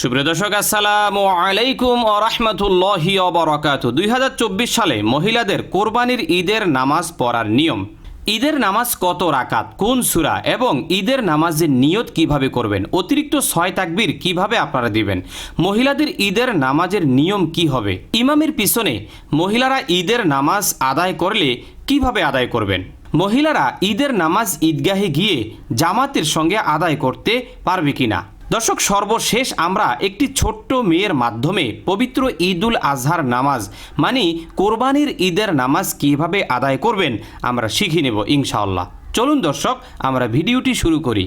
সুপ্রিয় দর্শক, আসসালামু আলাইকুম ও রহমতুল্লাহি অবরাকাত দুই হাজার সালে মহিলাদের কোরবানির ঈদের নামাজ পড়ার নিয়ম। ঈদের নামাজ কত রাকাত, কোন সুরা এবং ঈদের নামাজের নিয়ত কীভাবে করবেন, অতিরিক্ত ছয় তাকবির কীভাবে আপনারা দিবেন, মহিলাদের ঈদের নামাজের নিয়ম কি হবে, ইমামের পিছনে মহিলারা ঈদের নামাজ আদায় করলে কীভাবে আদায় করবেন, মহিলারা ঈদের নামাজ ঈদগাহে গিয়ে জামাতের সঙ্গে আদায় করতে পারবে কিনা দর্শক, সর্বশেষ আমরা একটি ছোট্ট মেয়ের মাধ্যমে পবিত্র ঈদুল আজহার নামাজ মানে কোরবানির ঈদের নামাজ কীভাবে আদায় করবেন, আমরা শিখে নেব ইনশাআল্লাহ। চলুন দর্শক, আমরা ভিডিওটি শুরু করি।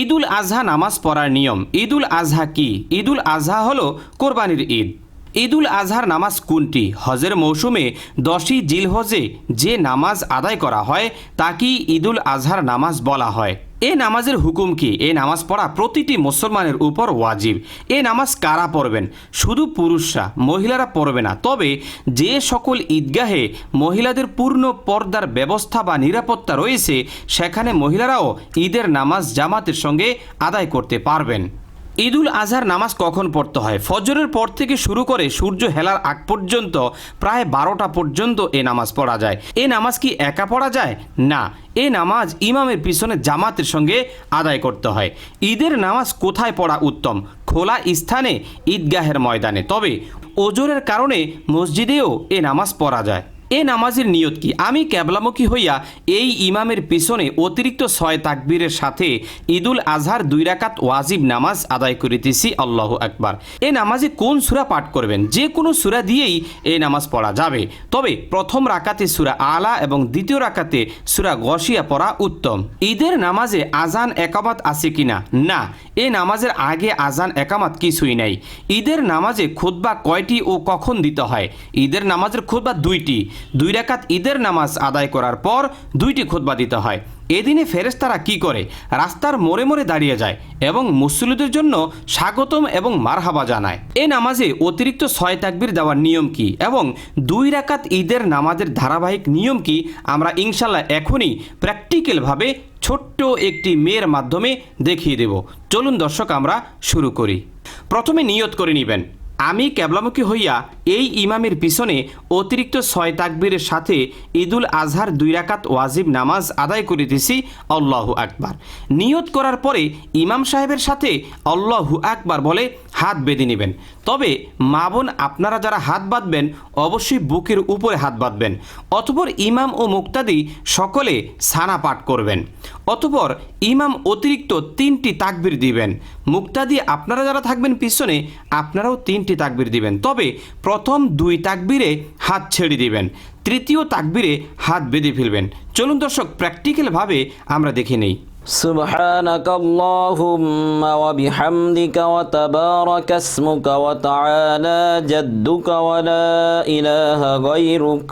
ঈদুল আজহা নামাজ পড়ার নিয়ম, ঈদুল আজহা কি? ঈদুল আজহা হলো কোরবানির ঈদ। ঈদুল আজহার নামাজ কোনটি? হজের মৌসুমে দশই জিলহজে যে নামাজ আদায় করা হয়, তাকেই ঈদুল আজহার নামাজ বলা হয়। এ নামাজের হুকুম কি? এ নামাজ পড়া প্রতিটি মুসলমানের উপর ওয়াজিব। এ নামাজ কারা পড়বেন? শুধু পুরুষরা, মহিলারা পড়বে না। তবে যে সকল ঈদগাহে মহিলাদের পূর্ণ পর্দার ব্যবস্থা বা নিরাপত্তা রয়েছে, সেখানে মহিলারাও ঈদের নামাজ জামাতের সঙ্গে আদায় করতে পারবেন। ঈদুল আজহার নামাজ কখন পড়তে হয়? ফজরের পর থেকে শুরু করে সূর্য হেলার আগ পর্যন্ত প্রায় বারোটা পর্যন্ত এ নামাজ পড়া যায়। এ নামাজ কি একা পড়া যায়? না, এ নামাজ ইমামের পিছনে জামাতের সঙ্গে আদায় করতে হয়। ঈদের নামাজ কোথায় পড়া উত্তম? খোলা স্থানে ঈদগাহের ময়দানে। তবে ওজোরের কারণে মসজিদেও এ নামাজ পড়া যায়। এ নামাজের নিয়ত কি? আমি ক্যাবলামুখী হইয়া এই ইমামের পিছনে অতিরিক্ত ছয় তাকবীরের সাথে ঈদুল আজহার দুই রাকাত ওয়াজিব নামাজ আদায় করিতেছি, আল্লাহ আকবার। এ নামাজে কোন সুরা পাঠ করবেন? যে কোনো সুরা দিয়েই এই নামাজ পড়া যাবে। তবে প্রথম রাকাতে সুরা আলা এবং দ্বিতীয় রাকাতে সুরা গসিয়া পড়া উত্তম। ঈদের নামাজে আজান একামাত আছে কিনা? না। এ নামাজের আগে আজান একামাত কিছুই নাই। ঈদের নামাজে খুতবা কয়টি ও কখন দিতে হয়? ঈদের নামাজের খুতবা দুইটি। দুই রাকাত ঈদের নামাজ আদায় করার পর দুইটি খুতবা দিতে হয়। এদিনে ফেরেশতারা কি করে? রাস্তার মোড়ে মোড়ে দাঁড়িয়ে যায় এবং মুসলিদের জন্য স্বাগতম এবং মারহাবা জানায়। এ নামাজে অতিরিক্ত ছয় তাকবির দেওয়ার নিয়ম কি এবং দুই রাকাত ঈদের নামাজের ধারাবাহিক নিয়ম কি আমরা ইনশাল্লাহ এখনই প্র্যাকটিক্যালভাবে ছোট্ট একটি মেয়ের মাধ্যমে দেখিয়ে দেব। চলুন দর্শক, আমরা শুরু করি। প্রথমে নিয়ত করে নেবেন। আমি ক্যাবলামুখী হইয়া এই ইমামের পিছনে অতিরিক্ত ছয় তাকবীরের সাথে ঈদুল আজহার দুই রাকাত ওয়াজিব নামাজ আদায় করিতেছি, আল্লাহু আকবার। নিয়ত করার পরে ইমাম সাহেবের সাথে আল্লাহু আকবার বলে হাত বেঁধে নেবেন। তবে মা বোন আপনারা যারা হাত বাঁধবেন, অবশ্যই বুকের উপরে হাত বাঁধবেন। অতপর ইমাম ও মুক্তাদি সকলে সানা পাঠ করবেন। অতপর ইমাম অতিরিক্ত তিনটি তাকবির দিবেন। মুক্তাদি, আপনারা যারা থাকবেন পিছনে, আপনারাও তিনটি তাকবির দিবেন। তবে প্রথম দুই তাকবিরে হাত ছেড়ে দিবেন তৃতীয় তাকবিরে হাত বেঁধে ফেলবেন চলুন দর্শক প্র্যাকটিক্যালভাবে আমরা দেখে নেই سبحانك اللهم وبحمدك وتبارك اسمك وتعالى جدك ولا إله غيرك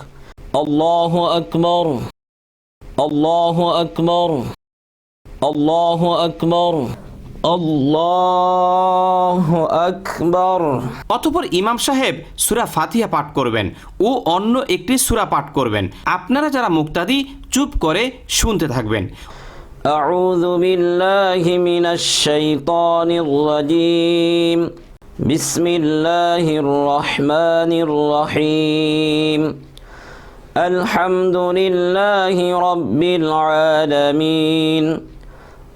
الله أكبر الله أكبر الله أكبر الله أكبر অতপর ইমাম সাহেব সুরা ফাতিহা পাঠ করবেন ও অন্য একটি সুরা পাঠ করবেন আপনারা যারা মুক্তাদি চুপ করে শুনতে থাকবেন أعوذ بالله من الشيطان الرجيم بسم الله الرحمن الرحيم الحمد لله رب العالمين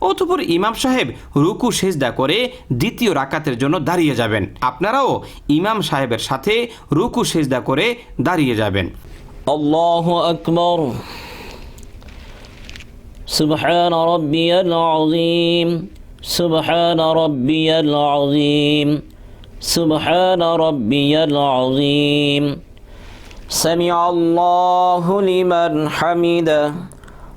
অতপর ইমাম সাহেব রুকু সেজদা করে দ্বিতীয় রাকাতের জন্য দাঁড়িয়ে যাবেন আপনারাও ইমাম সাহেবের সাথে রুকু সেজদা করে দাঁড়িয়ে যাবেন الله أكبر سبحان ربي العظيم سبحان ربي العظيم سبحان ربي العظيم سمع الله لمن حمده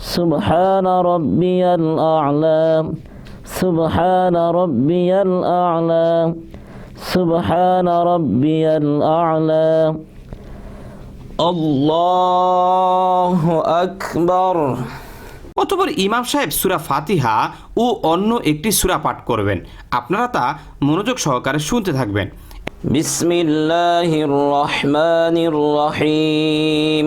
سبحان ربي الأعلى سبحان ربي الأعلى سبحان ربي الأعلى الله أكبر অতপর ইমাম সাহেব সুরা ফাতিহা ও অন্য একটি সুরা পাঠ করবেন আপনারা তা মনোযোগ সহকারে শুনতে থাকবেন بسم الله الرحمن الرحيم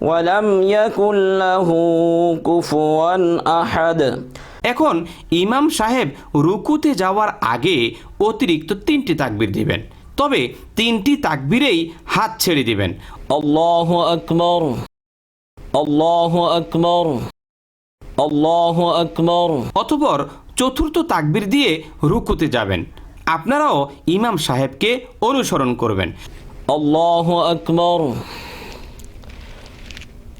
ওয়ালাম ইয়াকুল্লাহু কুফুয়ান আহাদ। এখন ইমাম সাহেব রুকুতে যাওয়ার আগে অতিরিক্ত তিনটি তাকবির দিবেন। তবে তিনটি তাকবিরেই হাত ছেড়ে দিবেন। আল্লাহু আকবার। আল্লাহু আকবার। আল্লাহু আকবার। অতঃপর চতুর্থ তাকবির দিয়ে রুকুতে যাবেন। আপনারাও ইমাম সাহেবকে অনুসরণ করবেন। আল্লাহু আকবার।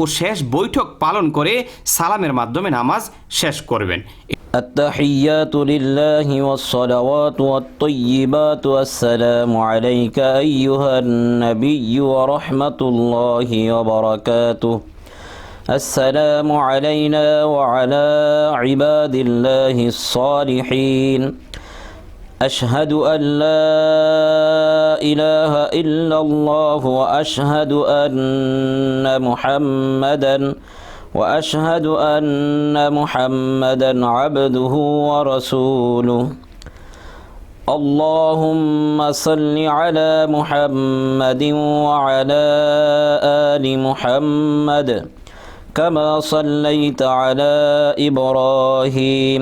ও শেষ বৈঠক পালন করে সালামের মাধ্যমে নামাজ শেষ করবেন التحيات لله والصلوات والطيبات والسلام عليك أيها النبي ورحمة الله وبركاته السلام علينا وعلى عباد الله الصالحين أشهد أن لا إله إلا الله وأشهد أن محمدًا وأشهد أن محمدا عبده ورسوله. اللهم صل على محمد وعلى آل محمد كما صليت على إبراهيم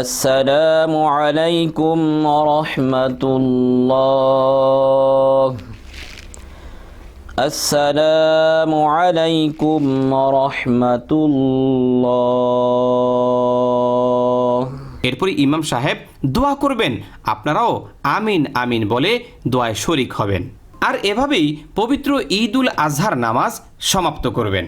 আসসালামু আলাইকুম রহমতুল্লাহ। আসসালামু আলাইকুম রহমতুল্লাহ। এরপরে ইমাম সাহেব দোয়া করবেন, আপনারাও আমিন আমিন বলে দোয়ায় শরিক হবেন। আর এভাবেই পবিত্র ঈদুল আজহার নামাজ সমাপ্ত করবেন।